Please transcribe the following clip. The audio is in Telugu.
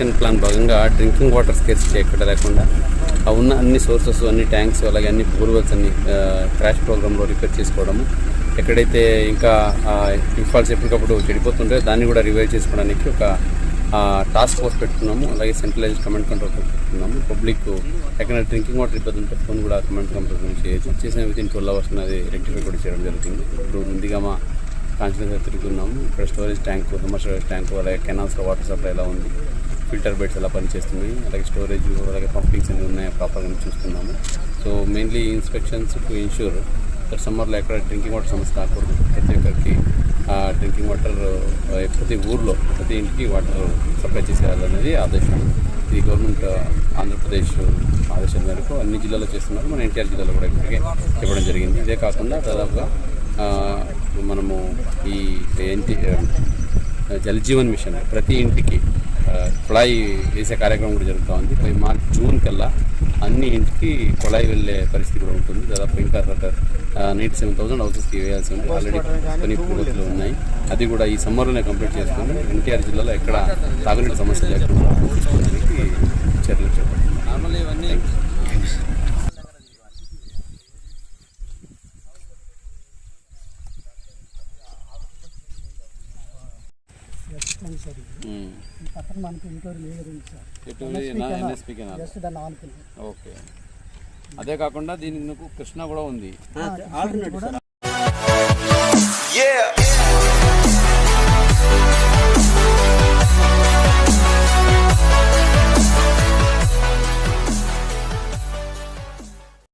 యాక్షన్ ప్లాన్ భాగంగా డ్రింకింగ్ వాటర్ స్కేర్సిటీ ఎక్కడ లేకుండా ఆ ఉన్న అన్ని సోర్సెస్ అన్ని ట్యాంక్స్ అలాగే అన్ని బోర్వెల్స్ అన్ని క్రాష్ ప్రోగ్రాంలో రిపేర్ చేసుకోవడము. ఎక్కడైతే ఇంకా ఇన్ఫాల్స్ ఎప్పటికప్పుడు చెడిపోతుంటే దాన్ని కూడా రివైవ్ చేసుకోవడానికి ఒక టాస్క్ ఫోర్స్ పెట్టుకున్నాము. అలాగే సెంట్రలైజ్ కమాండ్ కంట్రోల్ పెట్టుకున్నాము. పబ్లిక్ ఎక్కడ డ్రింకింగ్ వాటర్ ఇబ్బంది ఉంటే ఫోన్ కూడా కమాండ్ కంట్రోల్ నుంచి చేయొచ్చు చేసిన విత్ ఇన్ ట్వెల్వ్ అవర్స్ అనేది రెక్టిఫై కూడా చేయడం జరుగుతుంది ఇప్పుడు ముందుగా మా కాన్షియస్గా తిరుగుతున్నాము. ఇక్కడ storage tank summer storage tank అలాగే కెనాల్స్లో వాటర్ సప్లై ఎలా ఉంది? ఫిల్టర్ బెడ్స్ ఎలా పనిచేస్తున్నాయి అలాగే స్టోరేజ్ అలాగే పంపింగ్స్ అన్ని ఉన్నాయో ప్రాపర్గా చూస్తున్నాము. So mainly inspections to ensure that సమ్మర్లో ఎక్కడ డ్రింకింగ్ వాటర్ సమస్య రాకూడదు. ప్రతి ఒక్కరికి డ్రింకింగ్ వాటర్ ప్రతి ఊర్లో ప్రతి ఇంటికి వాటర్ సప్లై చేసేయాలనేది ఆదేశం. ఇది గవర్నమెంట్ ఆంధ్రప్రదేశ్ ఆదేశం మేరకు అన్ని జిల్లాలో చేస్తున్నారు. మన ఎన్టీఆర్ జిల్లాలో కూడా ఇప్పటికే చెప్పడం జరిగింది. ఇదే కాకుండా దాదాపుగా మనము ఈ ఎన్టీ జల్ జీవన్ మిషన్ ప్రతి ఇంటికి కుళాయి వేసే కార్యక్రమం కూడా జరుగుతూ ఉంది. పోయి మార్చ్ జూన్ కల్లా అన్ని ఇంటికి కుళాయి వెళ్ళే పరిస్థితి కూడా ఉంటుంది. దాదాపు ఇంకా నైంటీ సెవెన్ థౌసండ్ హౌసెస్కి వేయాల్సి ఉంది. ఆల్రెడీ కొన్ని పూర్వతులు ఉన్నాయి. అది కూడా ఈ సమ్మర్లోనే కంప్లీట్ చేసుకుని ఎన్టీఆర్ జిల్లాలో ఎక్కడ తాగునీటి సమస్య లేకుండా సార్ ఇది. ఈ పక్కన మనకి జస్ట్ దాన్ని ఓకే అదే కాకుండా దీనికి కృష్ణ కూడా ఉంది Yeah.